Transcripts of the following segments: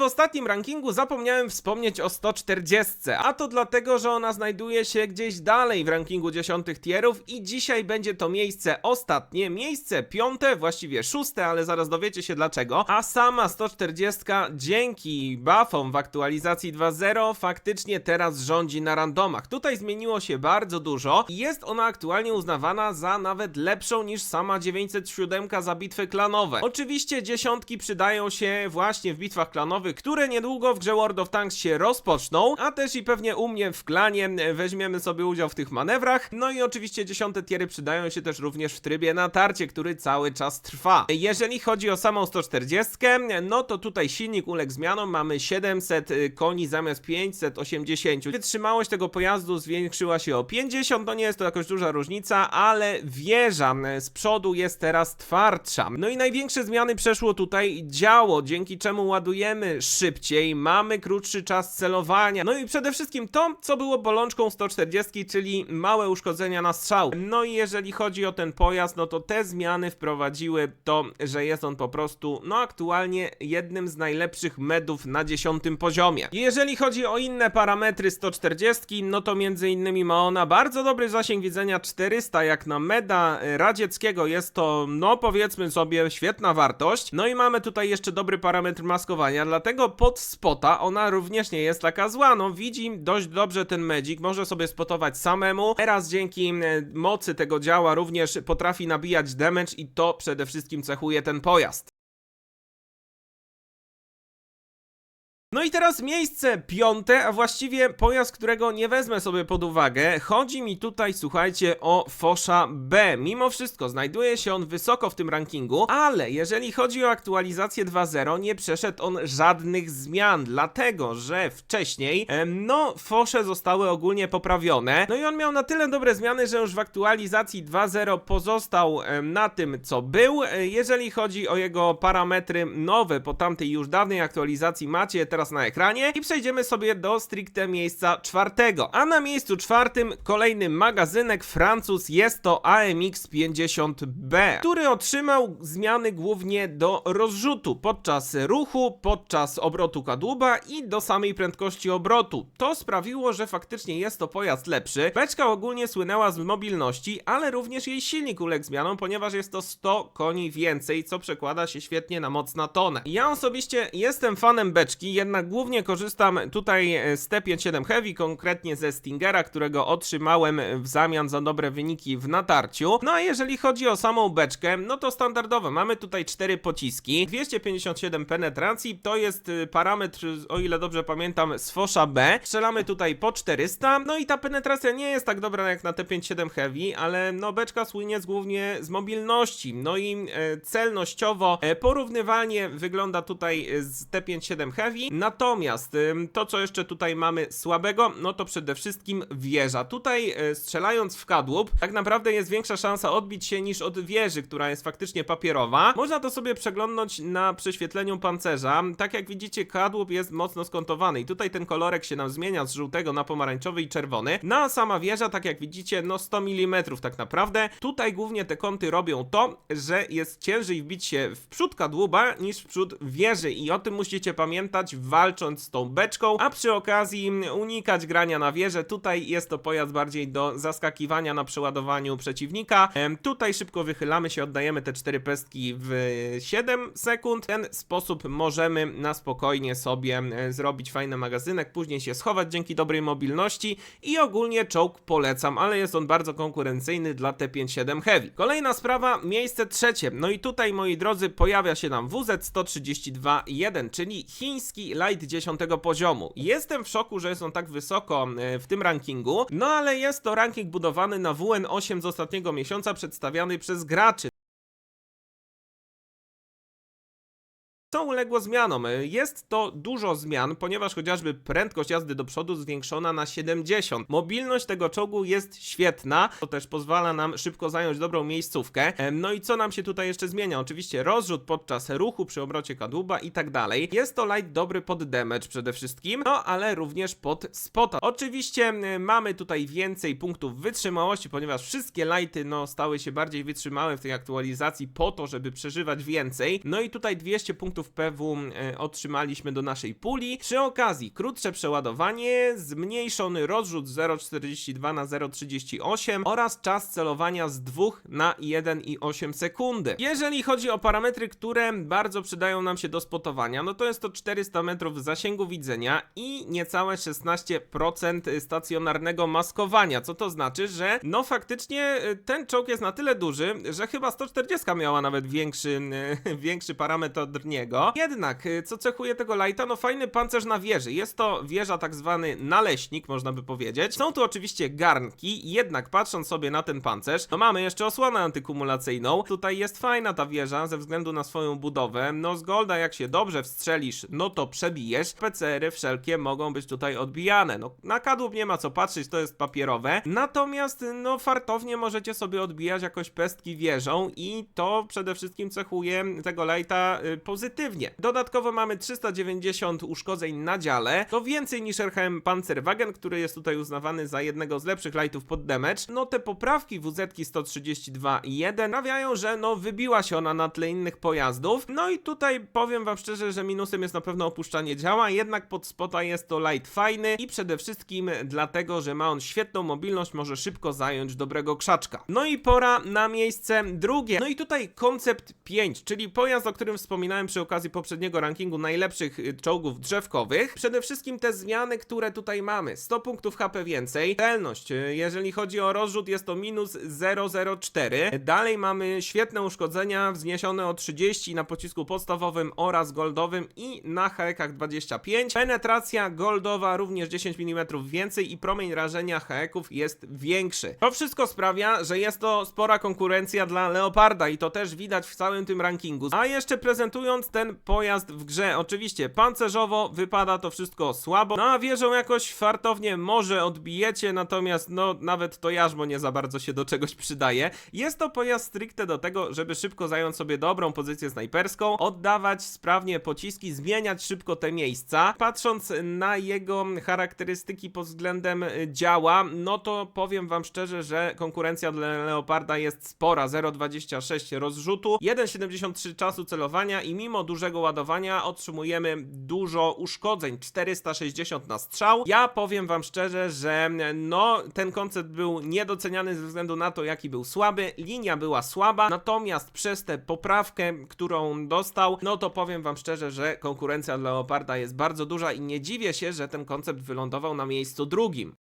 W ostatnim rankingu zapomniałem wspomnieć o 140, a to dlatego, że ona znajduje się gdzieś dalej w rankingu dziesiątych tierów i dzisiaj będzie to miejsce ostatnie, miejsce piąte, właściwie szóste, ale zaraz dowiecie się dlaczego, a sama 140 dzięki buffom w aktualizacji 2.0 faktycznie teraz rządzi na randomach. Tutaj zmieniło się bardzo dużo i jest ona aktualnie uznawana za nawet lepszą niż sama 907 za bitwy klanowe. Oczywiście dziesiątki przydają się właśnie w bitwach klanowych, które niedługo w grze World of Tanks się rozpoczną, a też i pewnie u mnie w klanie weźmiemy sobie udział w tych manewrach. No i oczywiście dziesiąte tiery przydają się też również w trybie natarcie, który cały czas trwa. Jeżeli chodzi o samą 140, no to tutaj silnik uległ zmianom, mamy 700 koni zamiast 580. Wytrzymałość tego pojazdu zwiększyła się o 50, no nie jest to jakoś duża różnica, ale wieża z przodu jest teraz twardsza. No i największe zmiany przeszło tutaj działo, dzięki czemu ładujemy szybciej, mamy krótszy czas celowania, no i przede wszystkim to, co było bolączką 140, czyli małe uszkodzenia na strzał. No i jeżeli chodzi o ten pojazd, no to te zmiany wprowadziły to, że jest on po prostu, no aktualnie jednym z najlepszych medów na 10 poziomie. Jeżeli chodzi o inne parametry 140, no to między innymi ma ona bardzo dobry zasięg widzenia 400, jak na meda radzieckiego jest to, no powiedzmy sobie, świetna wartość. No i mamy tutaj jeszcze dobry parametr maskowania, dlatego pod spota ona również nie jest taka zła. No widzi dość dobrze ten medzik, może sobie spotować samemu. Teraz dzięki e, mocy tego działa również potrafi nabijać damage i to przede wszystkim cechuje ten pojazd. No i teraz miejsce piąte, a właściwie pojazd, którego nie wezmę sobie pod uwagę. Chodzi mi tutaj, słuchajcie, o Fosza B. Mimo wszystko znajduje się on wysoko w tym rankingu, ale jeżeli chodzi o aktualizację 2.0, nie przeszedł on żadnych zmian, dlatego że wcześniej, no, Fosze zostały ogólnie poprawione. No i on miał na tyle dobre zmiany, że już w aktualizacji 2.0 pozostał na tym, co był. E, Jeżeli chodzi o jego parametry nowe po tamtej już dawnej aktualizacji, macie je teraz na ekranie i przejdziemy sobie do stricte miejsca czwartego. A na miejscu czwartym kolejny magazynek Francuz jest to AMX 50B, który otrzymał zmiany głównie do rozrzutu podczas ruchu, podczas obrotu kadłuba i do samej prędkości obrotu. To sprawiło, że faktycznie jest to pojazd lepszy. Beczka ogólnie słynęła z mobilności, ale również jej silnik uległ zmianom, ponieważ jest to 100 koni więcej, co przekłada się świetnie na moc na tonę. Ja osobiście jestem fanem beczki, jednak głównie korzystam tutaj e, z T57 Heavy, konkretnie ze Stingera, którego otrzymałem w zamian za dobre wyniki w natarciu. No a jeżeli chodzi o samą beczkę, no to standardowo mamy tutaj cztery pociski, 257 penetracji, to jest y, parametr, o ile dobrze pamiętam, z Fosza B. Strzelamy tutaj po 400, no i ta penetracja nie jest tak dobra jak na T57 Heavy, ale no beczka słynie z głównie z mobilności, no i e, celnościowo e, porównywalnie wygląda tutaj z T57 Heavy, natomiast to co jeszcze tutaj mamy słabego, no to przede wszystkim wieża. Tutaj e, strzelając w kadłub, tak naprawdę jest większa szansa odbić się niż od wieży, która jest faktycznie papierowa. Można to sobie przeglądnąć na prześwietleniu pancerza. Tak jak widzicie, kadłub jest mocno skontowany i tutaj ten kolorek się nam zmienia z żółtego na pomarańczowy i czerwony. Na sama wieża, tak jak widzicie, no 100 mm tak naprawdę. Tutaj głównie te kąty robią to, że jest ciężej wbić się w przód kadłuba niż w przód wieży i o tym musicie pamiętać walcząc z tą beczką, a przy okazji unikać grania na wieżę. Tutaj jest to pojazd bardziej do zaskakiwania na przeładowaniu przeciwnika. Tutaj szybko wychylamy się, oddajemy te cztery pestki w 7 sekund. W ten sposób możemy na spokojnie sobie zrobić fajny magazynek, później się schować dzięki dobrej mobilności i ogólnie czołg polecam, ale jest on bardzo konkurencyjny dla T57 Heavy. Kolejna sprawa, miejsce trzecie. No i tutaj, moi drodzy, pojawia się nam WZ-132-1, czyli chiński light 10 poziomu. Jestem w szoku, że jest on tak wysoko e, w tym rankingu, no ale jest to ranking budowany na WN8 z ostatniego miesiąca, przedstawiany przez graczy. Co uległo zmianom? Jest to dużo zmian, ponieważ chociażby prędkość jazdy do przodu zwiększona na 70. Mobilność tego czołgu jest świetna, to też pozwala nam szybko zająć dobrą miejscówkę. Em, No i co nam się tutaj jeszcze zmienia? Oczywiście rozrzut podczas ruchu przy obrocie kadłuba i tak dalej. Jest to light dobry pod damage przede wszystkim, no ale również pod spota. Oczywiście mamy tutaj więcej punktów wytrzymałości, ponieważ wszystkie lighty no stały się bardziej wytrzymałe w tej aktualizacji po to, żeby przeżywać więcej. No i tutaj 200 punktów punktów PW e, otrzymaliśmy do naszej puli. Przy okazji krótsze przeładowanie, zmniejszony rozrzut z 0,42 na 0,38 oraz czas celowania z 2 na 1,8 sekundy. Jeżeli chodzi o parametry, które bardzo przydają nam się do spotowania, no to jest to 400 metrów zasięgu widzenia i niecałe 16% stacjonarnego maskowania, co to znaczy, że no faktycznie y, ten czołg jest na tyle duży, że chyba 140 miała nawet większy, y, większy parametr od niego. Jednak, y, co cechuje tego lighta, no fajny pancerz na wieży. Jest to wieża tak zwany naleśnik, można by powiedzieć. Są tu oczywiście garnki, jednak patrząc sobie na ten pancerz, no mamy jeszcze osłonę antykumulacyjną. Tutaj jest fajna ta wieża ze względu na swoją budowę. No z golda jak się dobrze wstrzelisz, no to przebijesz. PCR-y wszelkie mogą być tutaj odbijane. No na kadłub nie ma co patrzeć, to jest papierowe. Natomiast no fartownie możecie sobie odbijać jakoś pestki wieżą i to przede wszystkim cechuje tego lighta y, pozytywnie. Dodatkowo mamy 390 uszkodzeń na dziale. To więcej niż RHM Panzerwagen, który jest tutaj uznawany za jednego z lepszych lightów pod damage. No te poprawki WZ 132 i 1 sprawiają, że no wybiła się ona na tle innych pojazdów. No i tutaj powiem wam szczerze, że minusem jest na pewno opuszczanie działa, jednak pod spota jest to light fajny i przede wszystkim dlatego, że ma on świetną mobilność, może szybko zająć dobrego krzaczka. No i pora na miejsce drugie. No i tutaj koncept 5, czyli pojazd, o którym wspominałem przy okazji poprzedniego rankingu najlepszych y, czołgów drzewkowych. Przede wszystkim te zmiany, które tutaj mamy. 100 punktów HP więcej. Celność, y, jeżeli chodzi o rozrzut, jest to minus 004. Dalej mamy świetne uszkodzenia wzniesione o 30 na pocisku podstawowym oraz goldowym i na hekach 25. Penetracja goldowa również 10 mm więcej i promień rażenia heków jest większy. To wszystko sprawia, że jest to spora konkurencja dla Leoparda i to też widać w całym tym rankingu. A jeszcze prezentując ten pojazd w grze, oczywiście pancerzowo wypada to wszystko słabo, no a wieżą jakoś fartownie może odbijecie, natomiast no nawet to jarzmo nie za bardzo się do czegoś przydaje. Jest to pojazd stricte do tego, żeby szybko zająć sobie dobrą pozycję snajperską, oddawać sprawnie pociski, zmieniać szybko te miejsca. Patrząc na jego charakterystyki pod względem y, działa, no to powiem wam szczerze, że konkurencja dla Leoparda jest spora. 0,26 rozrzutu, 1,73 czasu celowania i mimo dużego ładowania otrzymujemy dużo uszkodzeń. 460 na strzał. Ja powiem wam szczerze, że no ten koncept był niedoceniany ze względu na to, jaki był słaby. Linia była słaba, natomiast przez tę poprawkę, którą dostał, no to powiem wam szczerze, że konkurencja dla Leoparda jest bardzo duża i nie dziwię się, że ten koncept wylądował na miejscu drugim.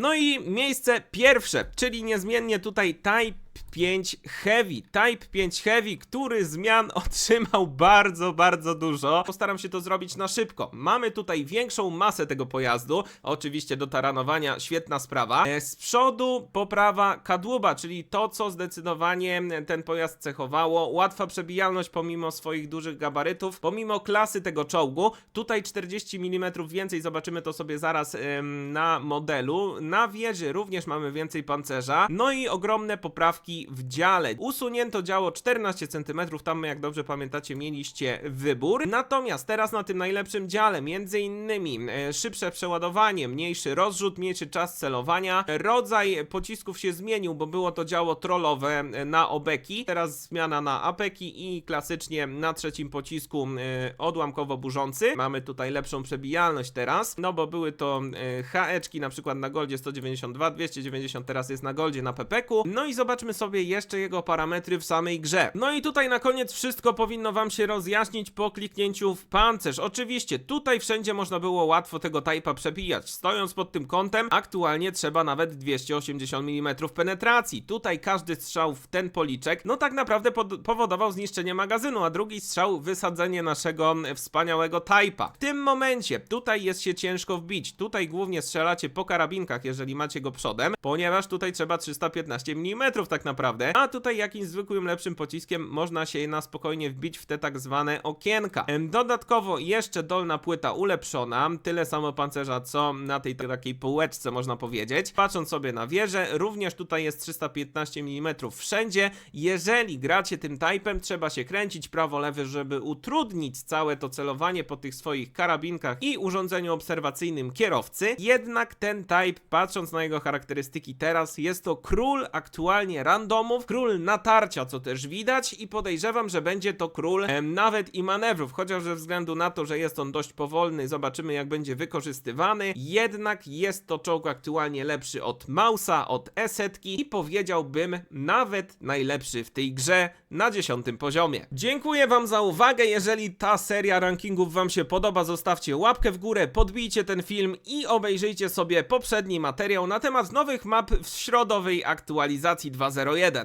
No i miejsce pierwsze, czyli niezmiennie tutaj Type 5 Heavy. Type 5 Heavy, który zmian otrzymał bardzo, bardzo dużo. Postaram się to zrobić na szybko. Mamy tutaj większą masę tego pojazdu, oczywiście do taranowania, świetna sprawa. E, Z przodu poprawa kadłuba, czyli to, co zdecydowanie ten pojazd cechowało. Łatwa przebijalność pomimo swoich dużych gabarytów, pomimo klasy tego czołgu. Tutaj 40 mm więcej, zobaczymy to sobie zaraz na modelu. Na wieży również mamy więcej pancerza. No i ogromne poprawki w dziale. Usunięto działo 14 cm, tam jak dobrze pamiętacie mieliście wybór. Natomiast teraz na tym najlepszym dziale, między innymi e, szybsze przeładowanie, mniejszy rozrzut, mniejszy czas celowania. Rodzaj pocisków się zmienił, bo było to działo trollowe e, na obeki. Teraz zmiana na apeki i klasycznie na trzecim pocisku e, odłamkowo burzący. Mamy tutaj lepszą przebijalność teraz, no bo były to HE-czki na przykład na goldzie 192, 290 teraz jest na goldzie na pepeku. No i zobaczmy sobie jeszcze jego parametry w samej grze. No i tutaj na koniec wszystko powinno wam się rozjaśnić po kliknięciu w pancerz. Oczywiście tutaj wszędzie można było łatwo tego typa przebijać. Stojąc pod tym kątem, aktualnie trzeba nawet 280 mm penetracji. Tutaj każdy strzał w ten policzek, no tak naprawdę powodował zniszczenie magazynu, a drugi strzał wysadzenie naszego mm, wspaniałego typa. W tym momencie tutaj jest się ciężko wbić. Tutaj głównie strzelacie po karabinkach, jeżeli macie go przodem, ponieważ tutaj trzeba 315 mm tak naprawdę. A tutaj jakimś zwykłym lepszym pociskiem można się na spokojnie wbić w te tak zwane okienka. Dodatkowo jeszcze dolna płyta ulepszona, tyle samo pancerza co na tej takiej półeczce można powiedzieć. Patrząc sobie na wieżę, również tutaj jest 315 mm wszędzie. Jeżeli gracie tym typem, trzeba się kręcić prawo-lewy, żeby utrudnić całe to celowanie po tych swoich karabinkach i urządzeniu obserwacyjnym kierowcy. Jednak ten type, patrząc na jego charakterystyki teraz, jest to król aktualnie raz randomów, król natarcia, co też widać i podejrzewam, że będzie to król nawet i manewrów, chociaż ze względu na to, że jest on dość powolny, zobaczymy jak będzie wykorzystywany, jednak jest to czołg aktualnie lepszy od Mausa, od Esetki i powiedziałbym nawet najlepszy w tej grze na 10 poziomie. Dziękuję wam za uwagę, jeżeli ta seria rankingów wam się podoba, zostawcie łapkę w górę, podbijcie ten film i obejrzyjcie sobie poprzedni materiał na temat nowych map w środowej aktualizacji 2.01.